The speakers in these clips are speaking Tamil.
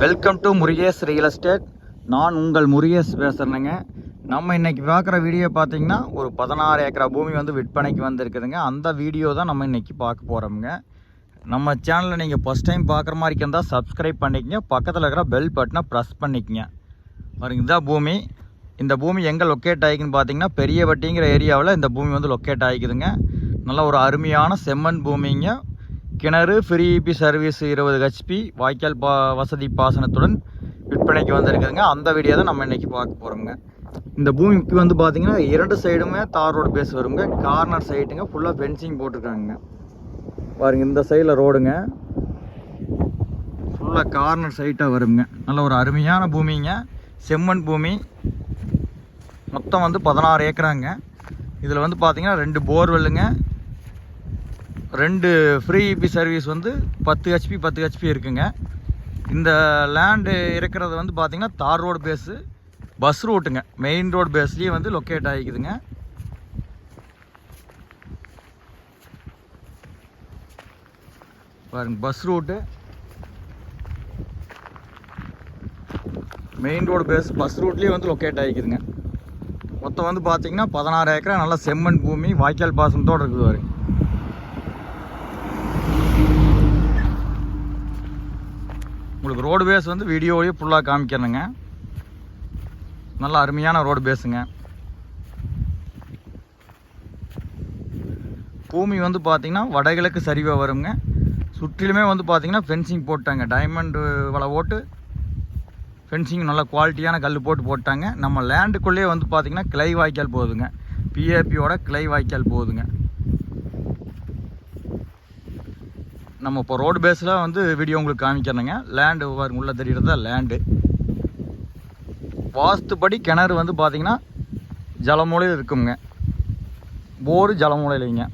Welcome to Murugesh real estate நான் உங்கள் முருகேஷ் பேசுகிறேங்க நம்ம இன்றைக்கி பார்க்குற வீடியோ பார்த்தீங்கன்னா ஒரு பதினாறு ஏக்கரா பூமி வந்து விற்பனைக்கு வந்திருக்குதுங்க. அந்த வீடியோ தான் நம்ம இன்றைக்கி பார்க்க போகிறோமுங்க நம்ம சேனலில் நீங்கள் ஃபஸ்ட் டைம் பார்க்குற மாதிரி இருந்தால் சப்ஸ்கிரைப் பண்ணிக்கங்க. பக்கத்தில் இருக்கிற பெல் பட்டனை ப்ரெஸ் பண்ணிக்கங்க. பாருங்க இதான் பூமி. இந்த பூமி எங்கே லொக்கேட் ஆகிக்குன்னு பார்த்தீங்கன்னா பெரியவட்டிங்கிற ஏரியாவில் இந்த பூமி வந்து லொக்கேட் ஆகிக்குதுங்க. நல்ல ஒரு அருமையான செம்மண் பூமிங்க. கிணறு ஃப்ரீ இபி சர்வீஸ் இருபது ஹெச்பி வாய்க்கால் பா வசதி பாசனத்துடன் விற்பனைக்கு வந்திருக்குதுங்க. அந்த வீடியோ தான் நம்ம இன்றைக்கி பார்க்க போகிறோங்க இந்த பூமிக்கு வந்து பார்த்தீங்கன்னா இரண்டு சைடுமே தார் ரோடு பேஸ் வருங்க. கார்னர் சைட்டுங்க ஃபுல்லாக ஃபென்சிங் போட்டிருக்காங்க. பாருங்க இந்த சைடில் ரோடுங்க ஃபுல்லாக கார்னர் சைட்டாக வருங்க. நல்ல ஒரு அருமையான பூமிங்க. செம்மண் பூமி. மொத்தம் வந்து பதினாறு ஏக்கராங்க. இதில் வந்து பார்த்தீங்கன்னா ரெண்டு போர்வெல்லுங்க ரெண்டு ஃப்ரீ இபி சர்வீஸ் வந்து பத்து ஹெச்பி பத்து ஹெச்பி இருக்குங்க. இந்த லேண்டு இருக்கிறது வந்து பார்த்திங்கன்னா தார் ரோடு பேஸு பஸ் ரூட்டுங்க மெயின் ரோடு பேஸ்லேயே வந்து லொக்கேட் ஆகிக்குதுங்க. பாருங்க bus route main road face bus ரூட்லேயே வந்து லொக்கேட் ஆகிக்குதுங்க. மொத்தம் வந்து பார்த்தீங்கன்னா பதினாறு ஏக்கரா நல்ல செம்மண் பூமி வாய்க்கால் பாசனத்தோடு இருக்குது பாருங்க. உங்களுக்கு ரோடு பேஸ் வந்து வீடியோவையே ஃபுல்லாக காமிக்கிறேனுங்க. நல்ல அருமையான ரோடு பேஸுங்க பூமி வந்து பார்த்திங்கன்னா வடகிழக்கு சரிவாக வருங்க. சுற்றிலுமே வந்து பார்த்திங்கன்னா ஃபென்சிங் போட்டாங்க. டைமண்டு வலை ஓட்டு ஃபென்சிங் நல்ல குவாலிட்டியான கல் போட்டு போட்டாங்க. நம்ம லேண்டுக்குள்ளேயே வந்து பார்த்தீங்கன்னா கிளை வாய்க்கால் போகுதுங்க. பிஏபியோட கிளை வாய்க்கால் போகுதுங்க. நம்ம இப்போ ரோடு பேஸில் வந்து வீடியோ உங்களுக்கு காமிக்கிறேங்க லேண்டு உள்ளே தெரிகிறது தான் லேண்டு வாஸ்துப்படி கிணறு வந்து பார்த்திங்கன்னா ஜலமூலையில் இருக்குங்க. போரு ஜலமூலையிலைங்க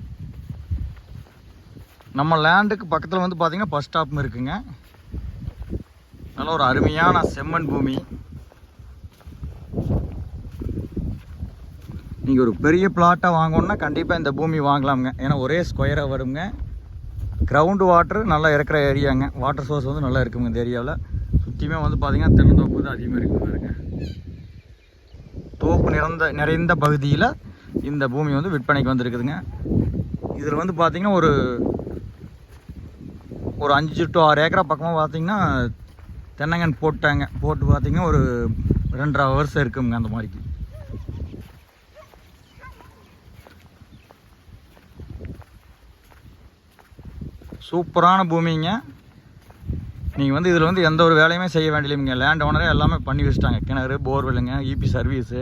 நம்ம லேண்டுக்கு பக்கத்தில் வந்து பார்த்திங்கன்னா பஸ் ஸ்டாப்பும் இருக்குங்க. நல்ல ஒரு அருமையான செம்மண் பூமி. நீங்கள் ஒரு பெரிய பிளாட்டாக வாங்கணுன்னா கண்டிப்பாக இந்த பூமி வாங்கலாமுங்க. ஏன்னா ஒரே ஸ்கொயராக வருங்க. கிரவுண்டு வாட்டர் நல்லா இருக்கிற ஏரியாங்க வாட்டர் சோர்ஸ் வந்து நல்லா இருக்குங்க இந்த ஏரியாவில் சுற்றியுமே வந்து பார்த்தீங்கன்னா தென்னந்தோப்பு தான் அதிகமாக இருக்குது பாருங்க. தோப்பு நிறைந்த நிறைந்த பகுதியில் இந்த பூமி வந்து விற்பனைக்கு வந்திருக்குதுங்க. இதில் வந்து பார்த்தீங்கன்னா ஒரு ஒரு அஞ்சு டு ஆறு ஏக்கரா பக்கமாக பார்த்தீங்கன்னா தென்னங்கன் போட்டாங்க. போட்டு பார்த்தீங்கன்னா ஒரு ரெண்டரை ஹவர்ஸ் இருக்குங்க அந்த மாதிரிக்கு. சூப்பரான பூமிங்க. நீங்கள் வந்து இதில் வந்து எந்த ஒரு வேலையுமே செய்ய வேண்டியலைங்க லேண்ட் ஓனரே எல்லாமே பண்ணி வச்சுட்டாங்க. கிணறு போர்வெல்லுங்க இபி சர்வீஸு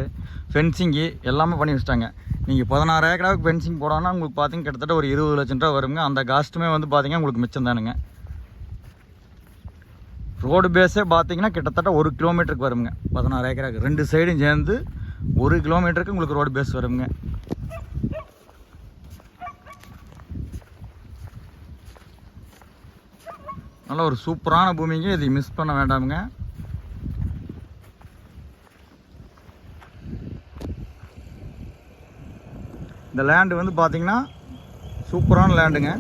ஃபென்சிங்கு எல்லாமே பண்ணி வச்சுட்டாங்க. நீங்கள் பதினாறு ஏக்கராவுக்கு ஃபென்சிங் போடணும்னா உங்களுக்கு பார்த்தீங்கன்னா கிட்டத்தட்ட ஒரு இருபது லட்சம் ரூபா வருங்க. அந்த காஸ்ட்டுமே வந்து பார்த்தீங்கன்னா உங்களுக்கு மிச்சம் தானுங்க. ரோடு பேஸே பார்த்தீங்கன்னா கிட்டத்தட்ட ஒரு கிலோமீட்டருக்கு வருங்க. பதினாறு ஏக்கராக்கு ரெண்டு சைடும் சேர்ந்து ஒரு கிலோமீட்டருக்கு உங்களுக்கு ரோடு பேஸ் வருங்க. நல்ல ஒரு சூப்பரான பூமிங்க. இதை மிஸ் பண்ண வேண்டாமுங்க. இந்த லேண்டு வந்து பார்த்தீங்கன்னா சூப்பரான லேண்டுங்க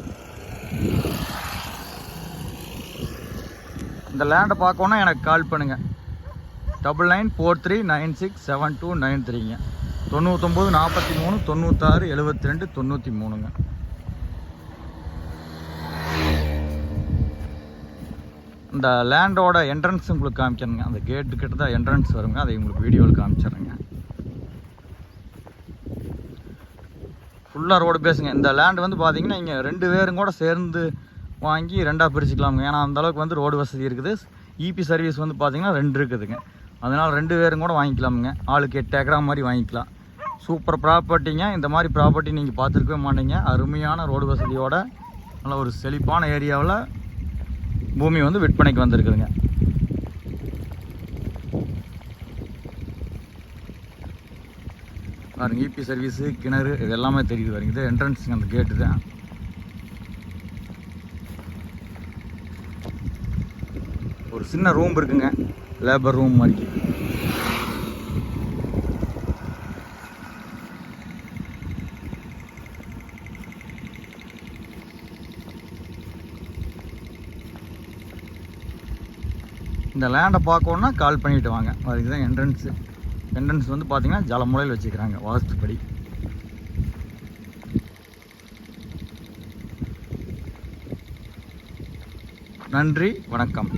இந்த லேண்டை பார்க்கணுன்னா எனக்கு கால் பண்ணுங்கள் double nine four three nine six seven two nine த்ரீங்க தொண்ணூத்தொம்பது நாற்பத்தி மூணு தொண்ணூத்தாறு எழுபத்தி ரெண்டு தொண்ணூற்றி மூணுங்க. இந்த லேண்டோட என்ட்ரன்ஸ் உங்களுக்கு காமிக்கணுங்க அந்த கேட்டு கிட்ட தான் என்ட்ரன்ஸ் வருங்க. அதை உங்களுக்கு வீடியோவில் காமிச்சிடுறேங்க. ஃபுல்லாக ரோடு பேசுங்க இந்த லேண்ட் வந்து பார்த்தீங்கன்னா இங்கே ரெண்டு பேரும் கூட சேர்ந்து வாங்கி ரெண்டாக பிரிச்சுக்கலாமுங்க. ஏன்னா அந்தளவுக்கு வந்து ரோடு வசதி இருக்குது. இபி சர்வீஸ் வந்து பார்த்தீங்கன்னா ரெண்டு இருக்குதுங்க. அதனால் ரெண்டு பேரும் கூட வாங்கிக்கலாமுங்க. ஆளுக்கு எட்டு ஏக்கரா மாதிரி வாங்கிக்கலாம். சூப்பர் ப்ராப்பர்ட்டிங்க இந்த மாதிரி ப்ராப்பர்ட்டி நீங்கள் பார்த்துருக்கவே மாட்டீங்க. அருமையான ரோடு வசதியோட நல்ல ஒரு செழிப்பான ஏரியாவில் பூமி வந்து விற்பனைக்கு வந்திருக்குதுங்க. பாருங்க இபி சர்வீஸு கிணறு இது எல்லாமே தெரியுது பாருங்க. இது என்ட்ரன்ஸுங்க அந்த கேட்டு தான். ஒரு சின்ன ரூம் இருக்குங்க. லேபர் ரூம் மாதிரி. இந்த லேண்டை பார்க்கணுன்னா கால் பண்ணிட்டு வாங்க. அதுக்கு தான் என்ட்ரன்ஸு என்ட்ரன்ஸ் வந்து பார்த்தீங்கன்னா ஜலமுலையில் வச்சுக்கிறாங்க வாஸ்துப்படி. நன்றி. வணக்கம்.